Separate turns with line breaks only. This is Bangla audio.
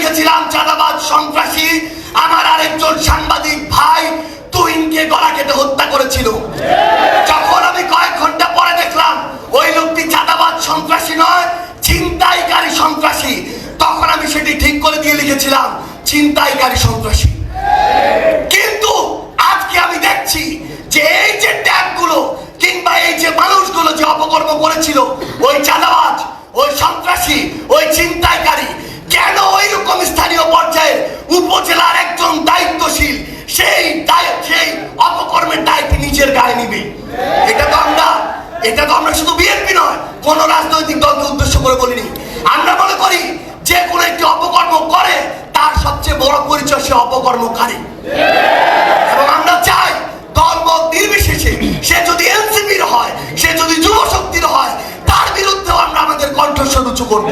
লিখেছিলাম চাঁদাবাজ সন্ত্রাসী। আমার আরেকজন সাংবাদিক ভাই তুহিনকে গলা কেটে হত্যা করেছিল। যখন আমি কয়েক ঘণ্টা পরে দেখলাম, ওই লোকটি চাঁদাবাজ সন্ত্রাসী নয়, ছিনতাইকারী সন্ত্রাসী। তখন আমি সেটি ঠিক করে দিয়ে লিখেছিলাম, ছিনতাইকারী সন্ত্রাসী। কিন্তু আজকে আমি দেখছি যে এই যে ট্যাগগুলো কিংবা এই যে মানুষগুলো যে অপকর্ম করেছিল, ওই চাঁদাবাজ আমরা শুধু বিএনপি নয়, কোনো রাজনৈতিক দলকে উদ্দেশ্য করে বলিনি। আমরা মনে করি যে কোনো একটি অপকর্ম করে, তার সবচেয়ে বড় পরিচয় সে অপকর্মকারী। এবং আমরা চাই দলমত নির্বিশেষে সে যদি এনসিপির হয়, সে যদি যুব শক্তির হয়, তার বিরুদ্ধেও আমরা আমাদের কণ্ঠস্বর উঁচু করব।